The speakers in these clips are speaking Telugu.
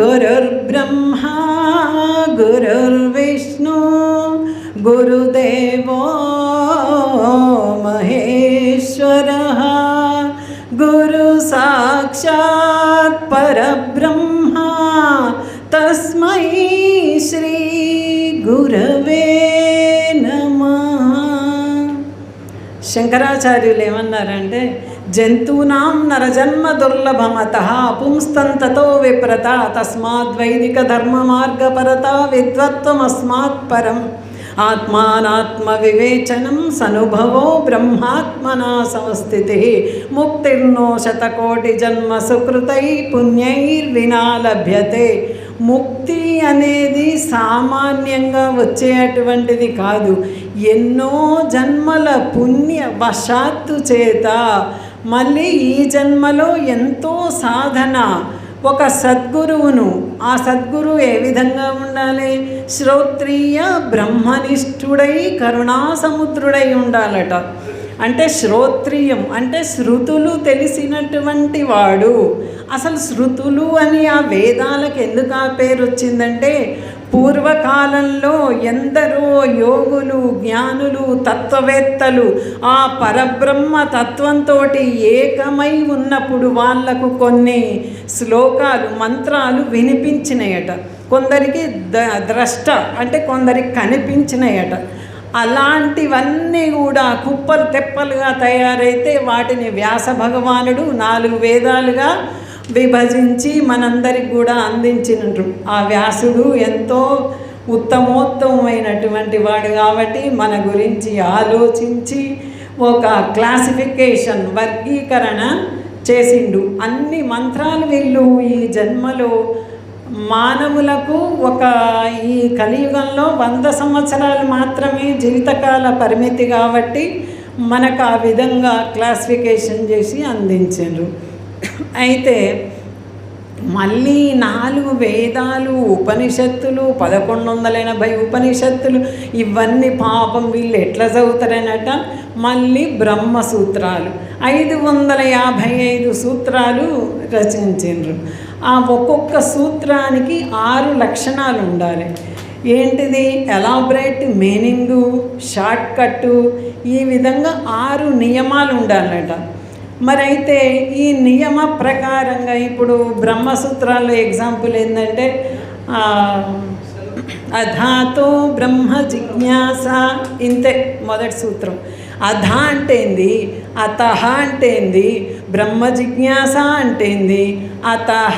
गुरुर्ब्रह्मा गुरुर्विष्णु गुरुदेवो महेश्वरः गुरु साक्षात् परब्रह्मा तस्मै श्रीगुरवे नमः శంకరాచార్యులు ఏమన్నారంటే జంతూనాం నరజన్మ దుర్లభమత పుంస్తంతతో విప్రత తస్మాత్ వైదిక ధర్మ మార్గపరత విద్వత్వమస్మాత్ పరం. ఆత్మానాత్మ వివేచనం సనుభవో బ్రహ్మాత్మనా సంస్థితి ముక్తిర్నో శతకోటి జన్మ సుకృతై పుణ్యైర్వినా లభ్యతే. ముక్తి అనేది సామాన్యంగా వచ్చేటువంటిది కాదు ఎన్నో జన్మల పుణ్య వశాత్తు చేత మళ్ళీ ఈ జన్మలో ఎంతో సాధన ఒక సద్గురువును. ఆ సద్గురువు ఏ విధంగా ఉండాలి? శ్రోత్రియ బ్రహ్మనిష్ఠుడై కరుణాసముద్రుడై ఉండాలట. అంటే శ్రోత్రియం అంటే శృతులు తెలిసినటువంటి వాడు. అసలు శృతులు అని ఆ వేదాలకు ఎందుకు ఆ పేరు వచ్చిందంటే పూర్వకాలంలో ఎందరో యోగులు జ్ఞానులు తత్వవేత్తలు ఆ పరబ్రహ్మ తత్వంతో ఏకమై ఉన్నప్పుడు వాళ్ళకు కొన్ని శ్లోకాలు మంత్రాలు వినిపించినాయట. కొందరికి ద ద్రష్ట అంటే కొందరికి కనిపించినాయట. అలాంటివన్నీ కూడా కుప్పలు తెప్పలుగా తయారైతే వాటిని వ్యాస భగవానుడు నాలుగు వేదాలుగా విభజించి మనందరికి కూడా అందించినట్టు. ఆ వ్యాసుడు ఎంతో ఉత్తమోత్తమైనటువంటి వాడు కాబట్టి మన గురించి ఆలోచించి ఒక క్లాసిఫికేషన్ వర్గీకరణ చేసిండు. అన్ని మంత్రాలు వీళ్ళు. ఈ జన్మలో మానవులకు ఒక ఈ కలియుగంలో వంద సంవత్సరాలు మాత్రమే జీవితకాల పరిమితి కాబట్టి మనకు ఆ విధంగా క్లాసిఫికేషన్ చేసి అందించారు అయితే మళ్ళీ నాలుగు వేదాలు ఉపనిషత్తులు పదకొండు వందల ఎనభై ఉపనిషత్తులు ఇవన్నీ పాపం వీళ్ళు ఎట్లా చదువుతారనట? మళ్ళీ బ్రహ్మసూత్రాలు. ఐదు వందల యాభై ఐదు సూత్రాలు రచించారు ఆ ఒక్కొక్క సూత్రానికి ఆరు లక్షణాలు ఉండాలి ఏంటిది? ఎలాబరేట్ మీనింగు షార్ట్ కట్టు ఈ విధంగా ఆరు నియమాలు ఉండాలట మరైతే ఈ నియమ ప్రకారంగా ఇప్పుడు బ్రహ్మసూత్రాల్లో ఎగ్జాంపుల్ ఏంటంటే ఆ, అధాతో బ్రహ్మ జిజ్ఞాస ఇంతే మొదటి సూత్రం. అధ అంటే ఏంది అతహ అంటే ఏంది బ్రహ్మ జిజ్ఞాస అంటే ఏంది అతహ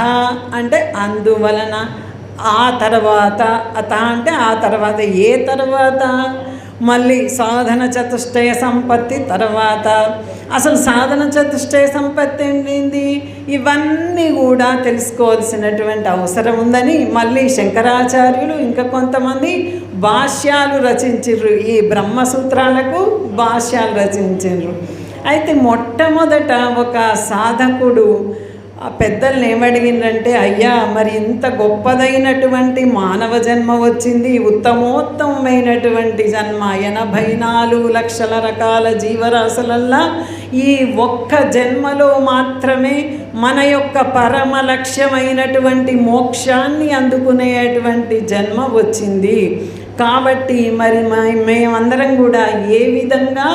అంటే అందువలన ఆ తర్వాత అత అంటే ఆ తర్వాత ఏ తర్వాత? మళ్ళీ సాధన చతుష్టయ సంపత్తి తర్వాత. అసలు సాధన చతుష్టయ సంపత్తి ఏంటి ఇవన్నీ కూడా తెలుసుకోవాల్సినటువంటి అవసరం ఉందని మళ్ళీ శంకరాచార్యులు ఇంకా కొంతమంది భాష్యాలు రచించారు ఈ బ్రహ్మసూత్రాలకు భాష్యాలు రచించారు అయితే మొట్టమొదట ఒక సాధకుడు ఆ పెద్దల్ని ఏమడిగిందంటే అయ్యా మరి ఇంత గొప్పదైనటువంటి మానవ జన్మ వచ్చింది ఉత్తమోత్తమైనటువంటి జన్మ ఎనభై నాలుగు లక్షల రకాల జీవరాశులల్లా ఈ ఒక్క జన్మలో మాత్రమే మన యొక్క పరమ లక్ష్యమైనటువంటి మోక్షాన్ని అందుకునేటువంటి జన్మ వచ్చింది. కాబట్టి మరి మ- మేమందరం కూడా ఏ విధంగా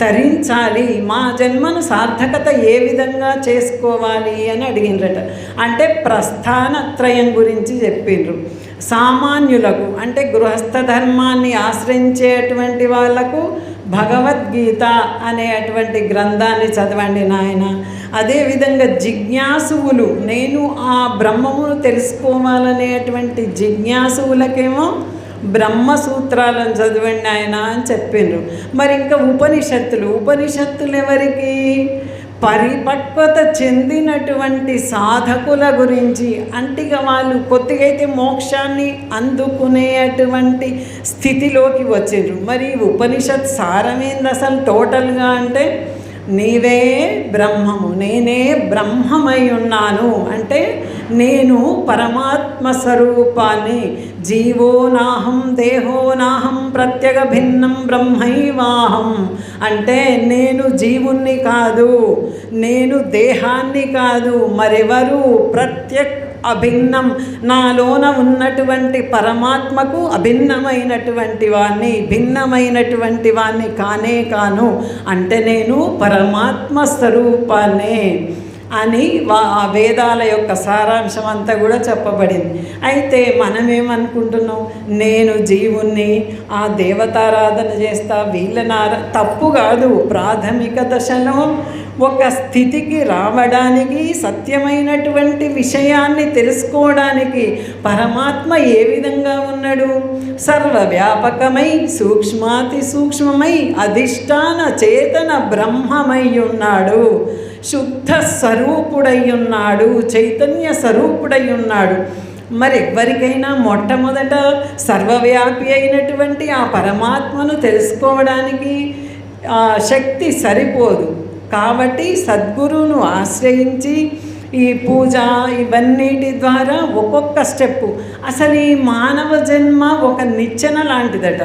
తరించాలి. మా జన్మను సార్థకత ఏ విధంగా చేసుకోవాలి అని అడిగినరట. అంటే ప్రస్థానత్రయం గురించి చెప్పిండ్రు. సామాన్యులకు అంటే గృహస్థ ధర్మాన్ని ఆశ్రయించేటువంటి వాళ్ళకు భగవద్గీత అనేటువంటి గ్రంథాన్ని చదవండి నాయన. అదేవిధంగా జిజ్ఞాసువులు నేను ఆ బ్రహ్మమును తెలుసుకోవాలనేటువంటి జిజ్ఞాసువులకేమో బ్రహ్మసూత్రాలను చదవండి ఆయన అని చెప్పిండ్రు. మరి ఇంకా ఉపనిషత్తులు ఉపనిషత్తులు ఎవరికి? పరిపక్వత చెందినటువంటి సాధకుల గురించి. అంటే ఇక వాళ్ళు కొద్దిగా అయితే మోక్షాన్ని అందుకునేటువంటి స్థితిలోకి వచ్చిండ్రు. మరి ఉపనిషత్ సారమేంది అసలు? టోటల్గా అంటే నీవే బ్రహ్మము నేనే బ్రహ్మమై ఉన్నాను. అంటే నేను పరమాత్మ స్వరూపాన్ని జీవో నాహం దేహో నాహం ప్రత్యేక భిన్నం బ్రహ్మైవాహం. అంటే నేను జీవుణ్ణి కాదు నేను దేహాన్ని కాదు మరెవరు ప్రత్యక్ అభిన్నం. నాలోన ఉన్నటువంటి పరమాత్మకు అభిన్నమైనటువంటి వాణ్ణి భిన్నమైనటువంటి వాణ్ణి కానే కాను. అంటే నేను పరమాత్మ స్వరూపాన్నే. అని వా ఆ వేదాల యొక్క సారాంశం అంతా కూడా చెప్పబడింది. అయితే మనమేమనుకుంటున్నాం? నేను జీవుణ్ణి ఆ దేవతారాధన చేస్తా వీళ్ళనార తప్పు కాదు. ప్రాథమిక దశలో ఒక స్థితికి రావడానికి సత్యమైనటువంటి విషయాన్ని తెలుసుకోవడానికి పరమాత్మ ఏ విధంగా ఉన్నాడు? సర్వవ్యాపకమై సూక్ష్మాతి సూక్ష్మమై అధిష్టాన చేతన బ్రహ్మమై ఉన్నాడు. శుద్ధ స్వరూపుడై ఉన్నాడు చైతన్య స్వరూపుడై ఉన్నాడు మరి ఎవరికైనా మొట్టమొదట సర్వవ్యాపి అయినటువంటి ఆ పరమాత్మను తెలుసుకోవడానికి ఆ శక్తి సరిపోదు. కాబట్టి సద్గురువును ఆశ్రయించి ఈ పూజ ఇవన్నిటి ద్వారా ఒక్కొక్క స్టెప్పు. అసలు ఈ మానవ జన్మ ఒక నిచ్చెన లాంటిదట.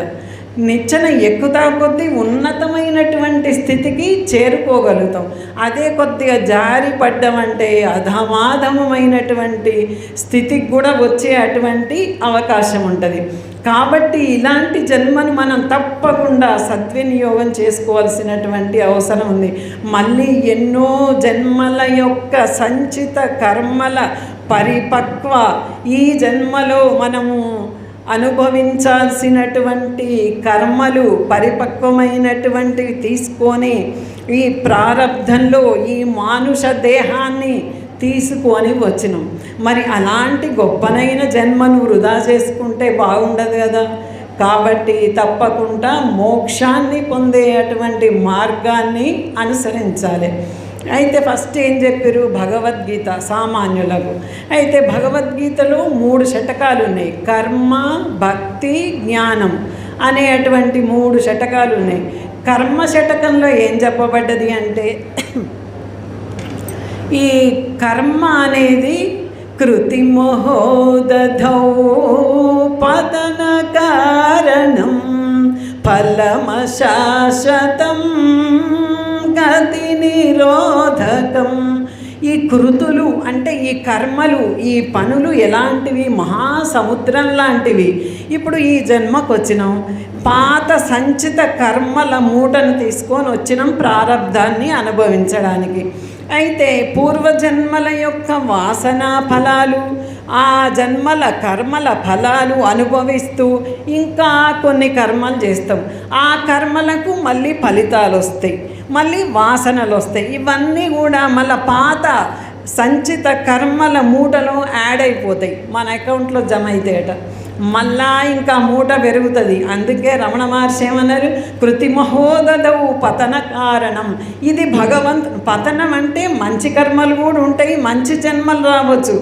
నిచ్చెన ఎక్కుతా కొద్దీ ఉన్నతమైనటువంటి స్థితికి చేరుకోగలుగుతాం. అదే కొద్దిగా జారి పడ్డమంటే అధమాధమమైనటువంటి స్థితికి కూడా వచ్చే అటువంటి అవకాశం ఉంటుంది. కాబట్టి ఇలాంటి జన్మను మనం తప్పకుండా సద్వినియోగం చేసుకోవాల్సినటువంటి అవసరం ఉంది. మళ్ళీ ఎన్నో జన్మల యొక్క సంచిత కర్మల పరిపక్వ ఈ జన్మలో మనము అనుభవించాల్సినటువంటి కర్మలు పరిపక్వమైనటువంటివి తీసుకొని ఈ ప్రారంధంలో ఈ మానుష దేహాన్ని తీసుకొని వచ్చినాం. మరి అలాంటి గొప్పనైన జన్మను వృధా చేసుకుంటే బాగుండదు కదా. కాబట్టి తప్పకుండా మోక్షాన్ని పొందే అటువంటి మార్గాన్ని అనుసరించాలి. అయితే ఫస్ట్ ఏం చెప్పారు భగవద్గీత సామాన్యులకు. అయితే భగవద్గీతలో మూడు శతకాలు ఉన్నాయి. కర్మ భక్తి జ్ఞానం అనేటువంటి మూడు శతకాలు ఉన్నాయి. కర్మ శతకంలో ఏం చెప్పబడ్డది అంటే ఈ కర్మ అనేది కృతిమహోదధౌ పతన కారణం ఫలమశాశ్వతం. గతి నిరోధకం ఈ కృతులు అంటే ఈ కర్మలు ఈ పనులు ఎలాంటివి? మహాసముద్రం లాంటివి. ఇప్పుడు ఈ జన్మకు వచ్చినాం పాత సంచిత కర్మల మూటను తీసుకొని వచ్చినాం ప్రారంధాన్ని అనుభవించడానికి. అయితే పూర్వజన్మల యొక్క వాసనా ఫలాలు ఆ జన్మల కర్మల ఫలాలు అనుభవిస్తూ ఇంకా కొన్ని కర్మలు చేస్తాం. ఆ కర్మలకు మళ్ళీ ఫలితాలు వస్తాయి మళ్ళీ వాసనలు వస్తాయి. ఇవన్నీ కూడా మళ్ళీ పాత సంచిత కర్మల మూటలు యాడ్ అయిపోతాయి. మన అకౌంట్లో జమ అవుతాయట మళ్ళా ఇంకా మూట పెరుగుతుంది. అందుకే రమణ మహర్షి ఏమన్నారు? కృతిమహోదవు పతన కారణం. ఇది భగవంత్ పతనం అంటే మంచి కర్మలు కూడా ఉంటాయి మంచి జన్మలు రావచ్చు.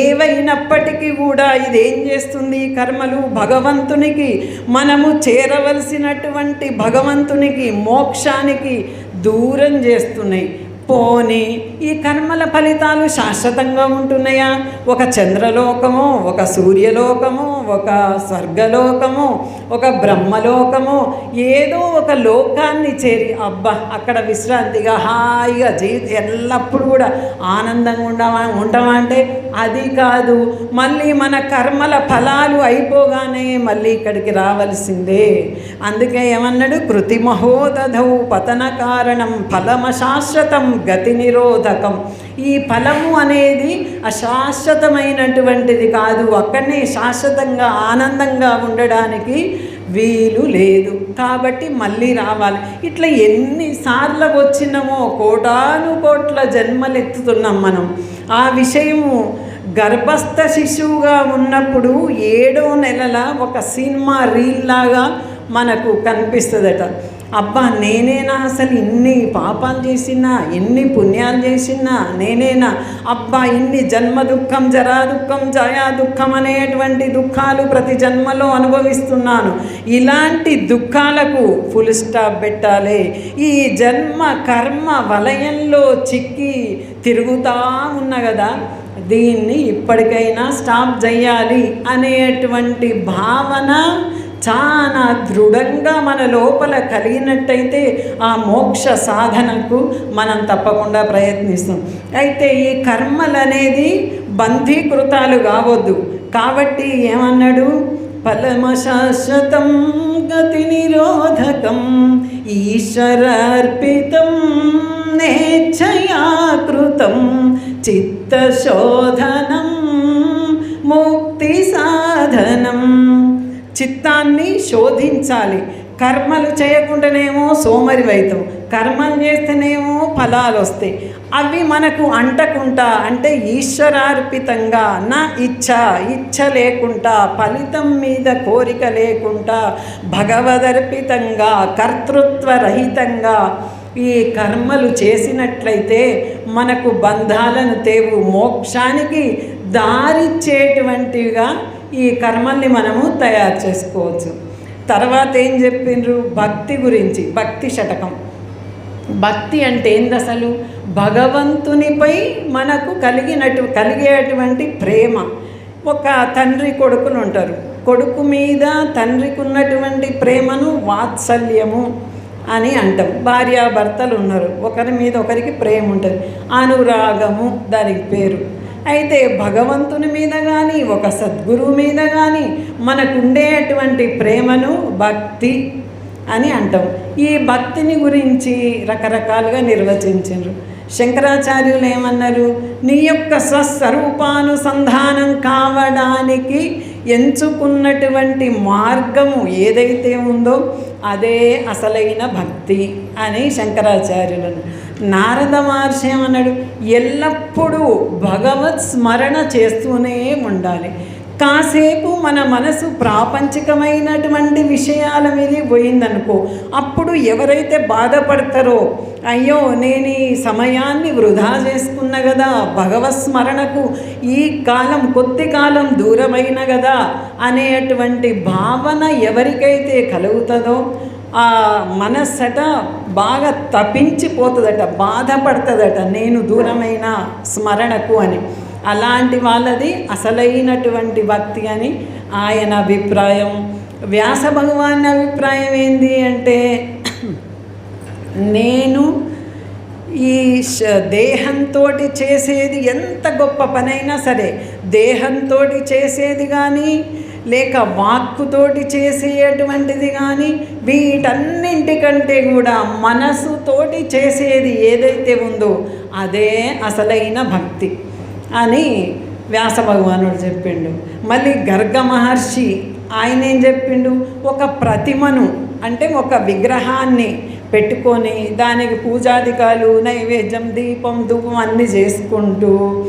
ఏవైనప్పటికీ కూడా ఇది ఏం చేస్తుంది కర్మలు? భగవంతునికి మనము చేరవలసినటువంటి భగవంతునికి మోక్షానికి దూరం చేస్తున్నాయి. పోని ఈ కర్మల ఫలితాలు శాశ్వతంగా ఉంటున్నాయా? ఒక చంద్రలోకము ఒక సూర్యలోకము ఒక స్వర్గలోకము ఒక బ్రహ్మలోకము ఏదో ఒక లోకాన్ని చేరి అబ్బా అక్కడ విశ్రాంతిగా హాయిగా జీవితం ఎల్లప్పుడూ కూడా ఆనందంగా ఉండవా ఉంటామా అంటే అది కాదు. మళ్ళీ మన కర్మల ఫలాలు అయిపోగానే మళ్ళీ ఇక్కడికి రావలసిందే. అందుకే ఏమన్నాడు? కృతిమహోదధౌ పతన కారణం ఫలమశాశ్వతం గతి నిరోధకం ఈ ఫలము అనేది అశాశ్వతమైనటువంటిది కాదు. అక్కడనే శాశ్వతంగా ఆనందంగా ఉండడానికి వీలు లేదు. కాబట్టి మళ్ళీ రావాలి. ఇట్లా ఎన్నిసార్లు వచ్చినామో కోటాను కోట్ల జన్మలెత్తుతున్నాం మనం. ఆ విషయము గర్భస్థ శిశువుగా ఉన్నప్పుడు ఏడో నెలల ఒక సినిమా రీల్ లాగా మనకు కనిపిస్తుందట. అబ్బా నేనేనా అసలు ఇన్ని పాపాలు చేసినా ఎన్ని పుణ్యాలు చేసినా నేనేనా? అబ్బా ఇన్ని జన్మ దుఃఖం జరా దుఃఖం జయా దుఃఖం అనేటువంటి దుఃఖాలు ప్రతి జన్మలో అనుభవిస్తున్నాను. ఇలాంటి దుఃఖాలకు ఫుల్ స్టాప్ పెట్టాలి. ఈ జన్మ కర్మ వలయంలో చిక్కి తిరుగుతా ఉన్న కదా దీన్ని ఇప్పటికైనా స్టాప్ చేయాలి అనేటువంటి భావన చాలా దృఢంగా మన లోపల కలిగినట్టయితే ఆ మోక్ష సాధనకు మనం తప్పకుండా ప్రయత్నిస్తాం. అయితే ఈ కర్మలు అనేది బంధీకృతాలు కావద్దు. కాబట్టి ఏమన్నాడు? ఫలమశాశ్వతం గతి నిరోధకం ఈశ్వరార్పితం నేచ్ఛయాకృతం చిత్తశోధనం ముక్తి సాధనం. చిత్తాన్ని శోధించాలి. కర్మలు చేయకుండానేమో సోమరివైతం. కర్మలు చేస్తేనేమో ఫలాలు వస్తాయి అవి మనకు అంటకుండా అంటే ఈశ్వరార్పితంగా నా ఇచ్ఛ ఇచ్ఛ లేకుండా ఫలితం మీద కోరిక లేకుండా భగవదర్పితంగా కర్తృత్వరహితంగా ఈ కర్మలు చేసినట్లయితే మనకు బంధాలను తేవు. మోక్షానికి దారిచ్చేటువంటిగా ఈ కర్మల్ని మనము తయారు చేసుకోవచ్చు. తర్వాత ఏం చెప్పిండ్రు? భక్తి గురించి భక్తి శతకం భక్తి అంటే ఏంది అసలు? భగవంతునిపై మనకు కలిగినటు కలిగేటువంటి ప్రేమ. ఒక తండ్రి కొడుకులు ఉంటారు. కొడుకు మీద తండ్రికి ఉన్నటువంటి ప్రేమను వాత్సల్యము అని అంటాం. భార్యాభర్తలు ఉన్నారు. ఒకరి మీద ఒకరికి ప్రేమ ఉంటుంది. అనురాగము దానికి పేరు. అయితే భగవంతుని మీద కానీ ఒక సద్గురువు మీద కానీ మనకుండేటువంటి ప్రేమను భక్తి అని అంటాం. ఈ భక్తిని గురించి రకరకాలుగా నిర్వచించారు శంకరాచార్యులు ఏమన్నారు? నీ యొక్క స్వస్వరూపానుసంధానం కావడానికి ఎంచుకున్నటువంటి మార్గము ఏదైతే ఉందో అదే అసలైన భక్తి అని శంకరాచార్యులు నారద మహర్షి ఏమన్నాడు? ఎల్లప్పుడూ భగవత్ స్మరణ చేస్తూనే ఉండాలి. కాసేపు మన మనసు ప్రాపంచికమైనటువంటి విషయాల మీద పోయిందనుకో అప్పుడు ఎవరైతే బాధపడతారో అయ్యో నేను ఈ సమయాన్ని వృధా చేసుకున్న కదా భగవత్ స్మరణకు ఈ కాలం కొద్ది కాలం దూరమైన కదా అనేటువంటి భావన ఎవరికైతే కలుగుతుందో ఆ మనస్సట బాగా తపించిపోతుందట బాధపడుతుందట నేను దూరమైన స్మరణకు అని. అలాంటి వాళ్ళది అసలైనటువంటి భక్తి అని ఆయన అభిప్రాయం. వ్యాస భగవాన్ అభిప్రాయం ఏంది అంటే నేను ఈ దేహంతో చేసేది ఎంత గొప్ప పనైనా సరే దేహంతో చేసేది కానీ లేక వాక్కుతోటి చేసేటువంటిది కానీ వీటన్నింటికంటే కూడా మనసుతోటి చేసేది ఏదైతే ఉందో అదే అసలైన భక్తి అని వ్యాస భగవానుడు చెప్పిండు. మళ్ళీ గర్గ మహర్షి ఆయన ఏం చెప్పిండు? ఒక ప్రతిమను అంటే ఒక విగ్రహాన్ని పెట్టుకొని దానికి పూజాధికాలు నైవేద్యం దీపం ధూపం అన్నీ చేసుకుంటూ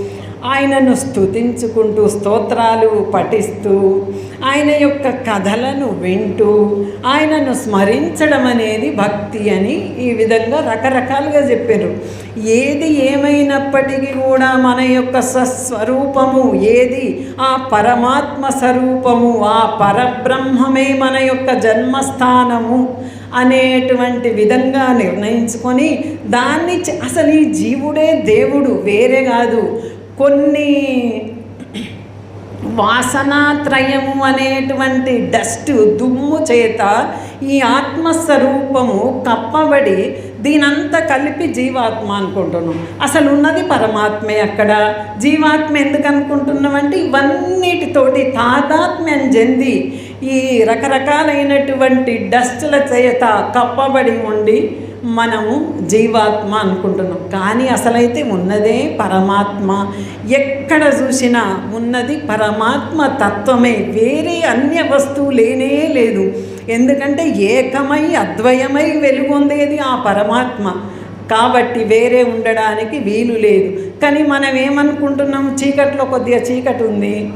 ఆయనను స్తుతించుకుంటూ స్తోత్రాలు పఠిస్తూ ఆయన యొక్క కథలను వింటూ ఆయనను స్మరించడం అనేది భక్తి అని ఈ విధంగా రకరకాలుగా చెప్పారు. ఏది ఏమైనప్పటికీ కూడా మన యొక్క సస్వరూపము ఏది ఆ పరమాత్మ స్వరూపము ఆ పరబ్రహ్మమే మన యొక్క జన్మస్థానము అనేటువంటి విధంగా నిర్ణయించుకొని దాన్ని అసలు ఈ జీవుడే దేవుడు వేరే కాదు. కొన్ని వాసనాత్రయము అనేటువంటి డస్ట్ దుమ్ము చేత ఈ ఆత్మస్వరూపము కప్పబడి దీనంతా కలిపి జీవాత్మ అనుకుంటున్నాం. అసలు ఉన్నది పరమాత్మే అక్కడ. జీవాత్మ ఎందుకు అనుకుంటున్నామంటే ఇవన్నిటితోటి తాదాత్మ్యం చెంది ఈ రకరకాలైనటువంటి డస్టుల చేత కప్పబడి ఉండి మనము జీవాత్మ అనుకుంటున్నాం. కానీ అసలైతే ఉన్నదే పరమాత్మ. ఎక్కడ చూసినా ఉన్నది పరమాత్మ తత్వమే. వేరే అన్య వస్తువు లేనే లేదు. ఎందుకంటే ఏకమై అద్వయమై వెలుగొందేది ఆ పరమాత్మ. కాబట్టి వేరే ఉండడానికి వీలు లేదు. కానీ మనం ఏమనుకుంటున్నాం? చీకట్లో కొద్దిగా చీకటి ఉంది.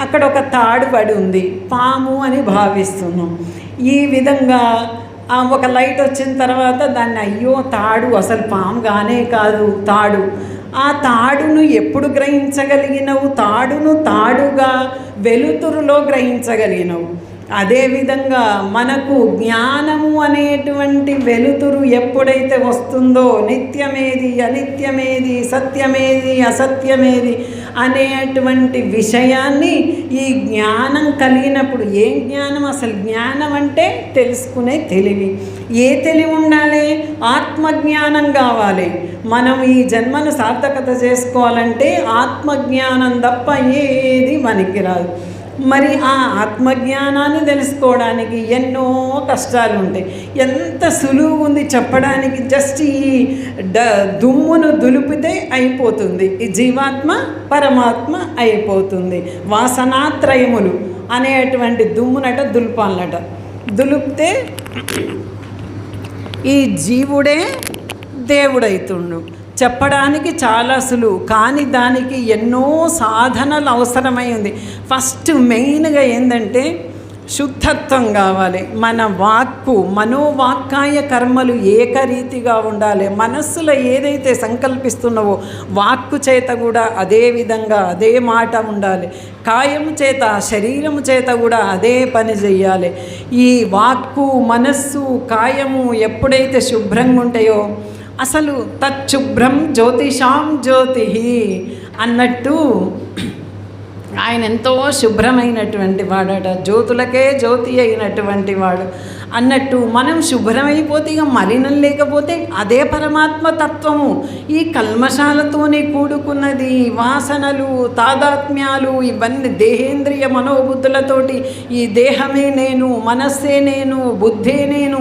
అక్కడ ఒక తాడు పడి ఉంది. పాము అని భావిస్తున్నాం. ఈ విధంగా ఒక లైట్ వచ్చిన తర్వాత దాన్ని అయ్యో తాడు అసలు పాము కానే కాదు తాడు. ఆ తాడును ఎప్పుడు గ్రహించగలిగినవు? తాడును తాడుగా వెలుతురులో గ్రహించగలిగినవు. అదేవిధంగా మనకు జ్ఞానము అనేటువంటి వెలుతురు ఎప్పుడైతే వస్తుందో నిత్యమేది అనిత్యమేది సత్యమేది అసత్యమేది అనేటువంటి విషయాన్ని ఈ జ్ఞానం కలిగినప్పుడు ఏం జ్ఞానం? అసలు జ్ఞానం అంటే తెలుసుకునే తెలివి. ఏ తెలివి ఉండాలి? ఆత్మజ్ఞానం కావాలి. మనం ఈ జన్మను సార్థకత చేసుకోవాలంటే ఆత్మజ్ఞానం తప్ప ఏది మనకి రాదు. మరి ఆ ఆత్మజ్ఞానాన్ని తెలుసుకోవడానికి ఎన్నో కష్టాలు ఉంటాయి ఎంత సులువు ఉంది చెప్పడానికి జస్ట్ ఈ డ దుమ్మును దులిపితే అయిపోతుంది. ఈ జీవాత్మ పరమాత్మ అయిపోతుంది. వాసనాత్రయములు అనేటువంటి దుమ్మునట దులపాలనట. దులిపితే ఈ జీవుడే దేవుడైతుండు. చెప్పడానికి చాలా సులువు కానీ దానికి ఎన్నో సాధనలు అవసరమై ఉంది. ఫస్ట్ మెయిన్గా ఏంటంటే శుద్ధత్వం కావాలి. మన వాక్కు మనోవాక్కాయ కర్మలు ఏకరీతిగా ఉండాలి. మనస్సులో ఏదైతే సంకల్పిస్తున్నావో వాక్కు చేత కూడా అదే విధంగా అదే మాట ఉండాలి. కాయము చేత శరీరము చేత కూడా అదే పని చెయ్యాలి. ఈ వాక్కు మనస్సు కాయము ఎప్పుడైతే శుభ్రంగా ఉంటాయో అసలు తచ్చుభ్రం జ్యోతిషాం జ్యోతి అన్నట్టు ఆయన ఎంతో శుభ్రమైనటువంటి వాడట. జ్యోతులకే జ్యోతి అయినటువంటి వాడు అన్నట్టు మనం శుభ్రమైపోతే ఇక మలినం లేకపోతే అదే పరమాత్మ తత్వము. ఈ కల్మషాలతోనే కూడుకున్నది వాసనలు తాదాత్మ్యాలు ఇవన్నీ దేహేంద్రియ మనోబుద్ధులతోటి ఈ దేహమే నేను మనస్సే నేను బుద్ధే నేను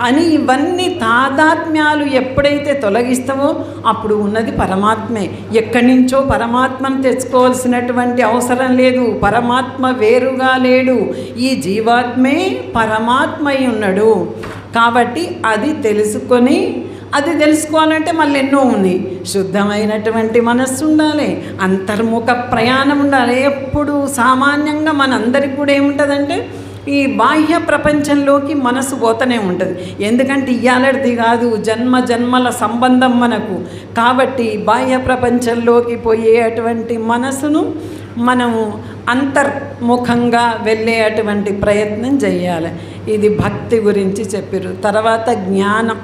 అని ఇవన్నీ తాదాత్మ్యాలు ఎప్పుడైతే తొలగిస్తావో అప్పుడు ఉన్నది పరమాత్మే. ఎక్కడి నుంచో పరమాత్మను తెచ్చుకోవాల్సినటువంటి అవసరం లేదు. పరమాత్మ వేరుగా లేడు. ఈ జీవాత్మే పరమాత్మ అయి ఉన్నాడు. కాబట్టి అది తెలుసుకొని అది తెలుసుకోవాలంటే మళ్ళీ ఎన్నో ఉంది శుద్ధమైనటువంటి మనస్సు ఉండాలి. అంతర్ముఖ ప్రయాణం ఉండాలి. ఎప్పుడు సామాన్యంగా మనందరికి కూడా ఏముంటుందంటే ఈ బాహ్య ప్రపంచంలోకి మనసు పోతూనే ఉంటుంది. ఎందుకంటే ఇయ్యాలడిది కాదు జన్మ జన్మల సంబంధం మనకు. కాబట్టి బాహ్య ప్రపంచంలోకి పోయే అటువంటి మనసును మనము అంతర్ముఖంగా వెళ్ళే అటువంటి ప్రయత్నం చేయాలి. ఇది భక్తి గురించి చెప్పారు తర్వాత జ్ఞానం.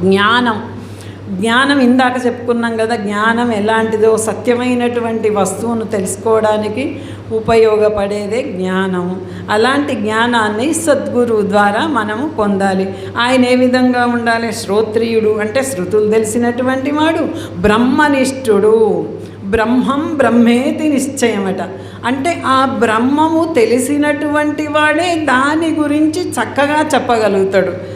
జ్ఞానం. జ్ఞానం ఇందాక చెప్పుకున్నాం కదా జ్ఞానం ఎలాంటిదో సత్యమైనటువంటి వస్తువును తెలుసుకోవడానికి ఉపయోగపడేదే జ్ఞానం. అలాంటి జ్ఞానాన్ని సద్గురువు ద్వారా మనము పొందాలి. ఆయన ఏ విధంగా ఉండాలి? శ్రోత్రియుడు అంటే శృతులు తెలిసినటువంటి వాడు బ్రహ్మనిష్ఠుడు. బ్రహ్మం బ్రహ్మేతి నిశ్చయమట. అంటే ఆ బ్రహ్మము తెలిసినటువంటి వాడే దాని గురించి చక్కగా చెప్పగలుగుతాడు.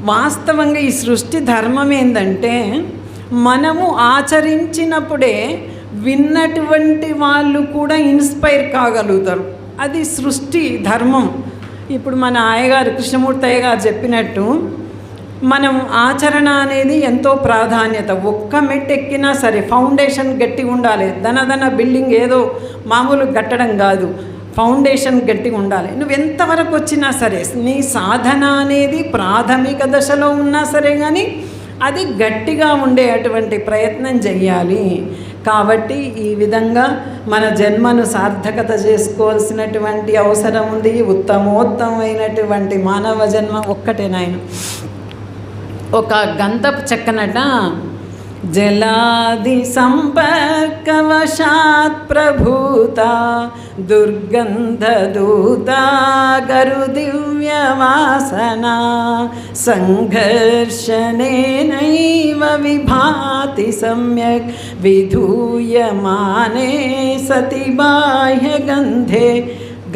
వాస్తవంగా ఈ సృష్టి ధర్మం ఏంటంటే మనము ఆచరించినప్పుడే విన్నటువంటి వాళ్ళు కూడా ఇన్స్పైర్ కాగలుగుతారు. అది సృష్టి ధర్మం. ఇప్పుడు మన అయ్యగారు కృష్ణమూర్తి అయ్యగారు చెప్పినట్టు మనం ఆచరణ అనేది ఎంతో ప్రాధాన్యత. ఒక్క మెట్ ఎక్కినా సరే ఫౌండేషన్ గట్టి ఉండాలి ధనధన బిల్డింగ్ ఏదో మామూలు కట్టడం కాదు. ఫౌండేషన్ గట్టిగా ఉండాలి. నువ్వు ఎంతవరకు వచ్చినా సరే నీ సాధన అనేది ప్రాథమిక దశలో ఉన్నా సరే కానీ అది గట్టిగా ఉండే అటువంటి ప్రయత్నం చెయ్యాలి. కాబట్టి ఈ విధంగా మన జన్మను సార్థకత చేసుకోవాల్సినటువంటి అవసరం ఉంది. ఉత్తమోత్తమైనటువంటి మానవ జన్మ ఒక్కటే నాయన ఒక గంధపు చెక్కనట जलादिसम्पर्कवशात् प्रभूता दुर्गन्धदूता गरुदिव्यवासना सङ्घर्षणेनैव विभाति सम्यक् विधूयमाने सति बाह्यगन्धे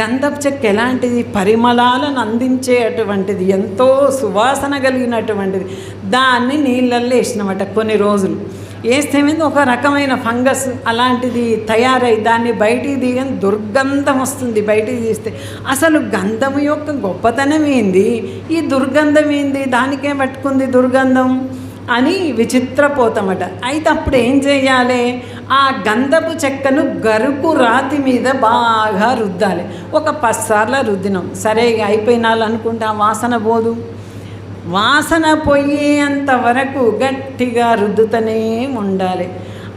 గంధపు చెక్క ఎలాంటిది? పరిమళాలను అందించేటువంటిది ఎంతో సువాసన కలిగినటువంటిది. దాన్ని నీళ్ళల్లో వేసినమాట కొన్ని రోజులు. వేస్తే మీద ఒక రకమైన ఫంగస్ అలాంటిది తయారై దాన్ని బయటికి దిగని దుర్గంధం వస్తుంది బయటికి తీస్తే. అసలు గంధం యొక్క గొప్పతనం ఏంది? ఈ దుర్గంధం ఏంది? దానికే పట్టుకుంది దుర్గంధం అని విచిత్రపోతామట. అయితే అప్పుడు ఏం చేయాలి? ఆ గంధపు చెక్కను గరుకు రాతి మీద బాగా రుద్దాలి. ఒక పదిసార్లు రుద్దినాం. సరే ఇక అయిపోయినాలు ఆ వాసన పోదు. వాసన పోయేంత వరకు గట్టిగా రుద్దుతూనే ఉండాలి.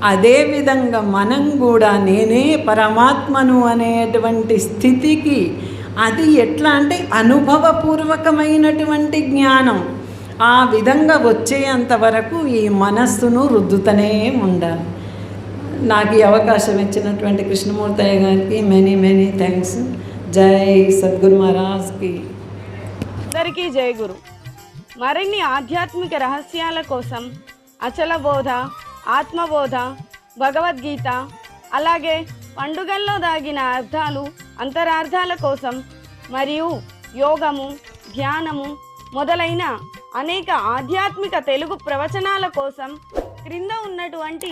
అదేవిధంగా మనం కూడా నేనే పరమాత్మను అనేటువంటి స్థితికి అది ఎట్లా అంటే అనుభవపూర్వకమైనటువంటి జ్ఞానం. ఆ విధంగా వచ్చేంత వరకు ఈ మనస్సును రుద్దుతూనే ఉండాలి. నాకు ఈ అవకాశం ఇచ్చినటువంటి కృష్ణమూర్తయ్య గారికి మెనీ మెనీ థ్యాంక్స్ జై సద్గురు మహారాజ్కి. అందరికీ జై గురు. మరిన్ని ఆధ్యాత్మిక రహస్యాల కోసం అచల బోధ ఆత్మబోధ భగవద్గీత అలాగే పండుగల్లో దాగిన అర్థాలు అంతరార్థాల కోసం మరియు యోగము ధ్యానము మొదలైన అనేక ఆధ్యాత్మిక తెలుగు ప్రవచనాల కోసం క్రింద ఉన్నటువంటి